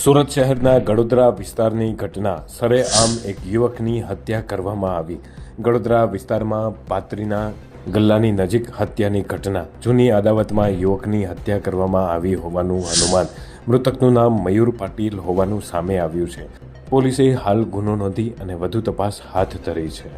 સુરત શહેરના ગડોદરા વિસ્તારની ઘટના સરેઆમ એક યુવકની હત્યા કરવામાં આવી. ગડોદરા વિસ્તારમાં પાત્રીના ગલ્લાની નજીક હત્યાની ઘટના. જૂની અદાવતમાં યુવકની હત્યા કરવામાં આવી હોવાનું અનુમાન. મૃતકનું નામ મયુર પાટીલ હોવાનું સામે આવ્યું છે. પોલીસે હાલ ગુનો નોંધી અને વધુ તપાસ હાથ ધરી છે.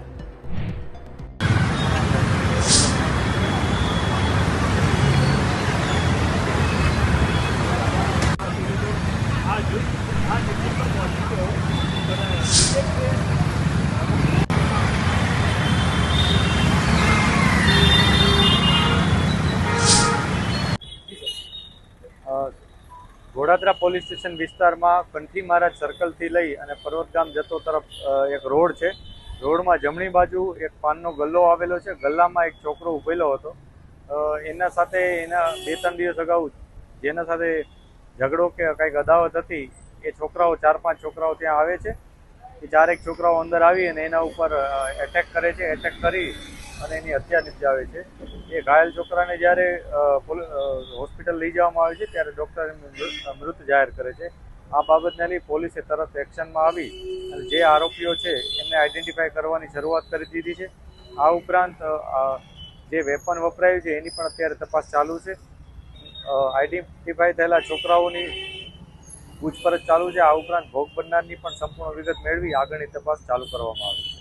ઘોડાદરા પોલીસ સ્ટેશન વિસ્તારમાં કંઠી મહારાજ સર્કલથી લઈ અને પર્વતગામ જતો તરફ એક રોડ છે. રોડમાં જમણી બાજુ એક પાનનો ગલ્લો આવેલો છે. ગલ્લામાં એક છોકરો ઉભેલો હતો. એના સાથે એના બે ત્રણ દિવસ અગાઉ જેના સાથે ઝઘડો કે કંઈક અદાવત હતી, એ છોકરાઓ, ચાર પાંચ છોકરાઓ ત્યાં આવે છે. એ ચારેક છોકરાઓ અંદર આવી અને એના ઉપર એટેક કરે છે એટેક કરી અને એની હત્યા નિપજાવે છે. એ ઘાયલ છોકરાને જ્યારે હોસ્પિટલ લઈ જવામાં આવે છે, ત્યારે ડૉક્ટર મૃત જાહેર કરે છે. આ બાબતને લઈ પોલીસે તરત એક્શનમાં આવી અને જે આરોપીઓ છે, એમને આઈડેન્ટિફાય કરવાની શરૂઆત કરી દીધી છે. આ ઉપરાંત જે વેપન વપરાયું છે, એની પણ અત્યારે તપાસ ચાલુ છે. આઈડેન્ટિફાઈ થયેલા છોકરાઓની પૂછપરછ ચાલુ છે. આ ઉપરાંત ભોગ બનનારની પણ સંપૂર્ણ વિગત મેળવી આગળની તપાસ ચાલુ કરવામાં આવશે